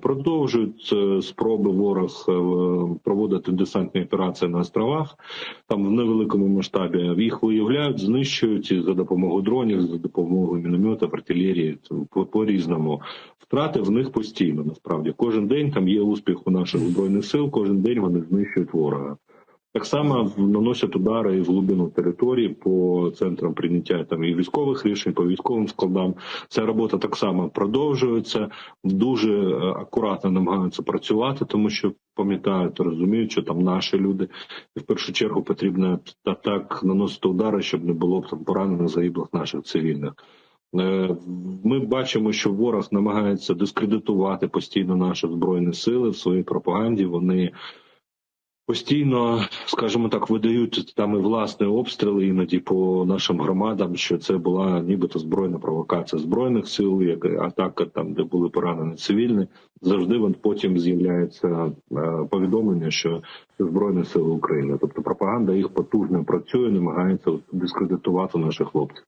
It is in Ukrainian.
продовжують е, спроби ворог е, проводити десантні операції на островах, там в невеликому масштабі. Їх виявляють, знищують і за допомогою дронів, за допомогою мінометів, артилерії по, по різному. Втрати в них постійно. Насправді кожен день там є успіх у наших збройних сил. Кожен день вони знищують ворога. Так само наносять удари і в глибину території по центрам прийняття там і військових рішень, по військовим складам. Ця робота так само продовжується. Дуже е, акуратно намагаються працювати, тому що пам'ятають, розуміють, що там наші люди, і в першу чергу потрібно та так наносити удари, щоб не було там поранених загиблих наших цивільних. Е, Ми бачимо, що ворог намагається дискредитувати постійно наші збройні сили в своїй пропаганді. Вони постійно, скажімо так, видають там і власні обстріли іноді по нашим громадам, що це була нібито збройна провокація збройних сил, як атака там, де були поранені цивільні. Завжди потім з'являється е, повідомлення, що збройні сили України. Тобто пропаганда їх потужно працює, намагається дискредитувати наших хлопців.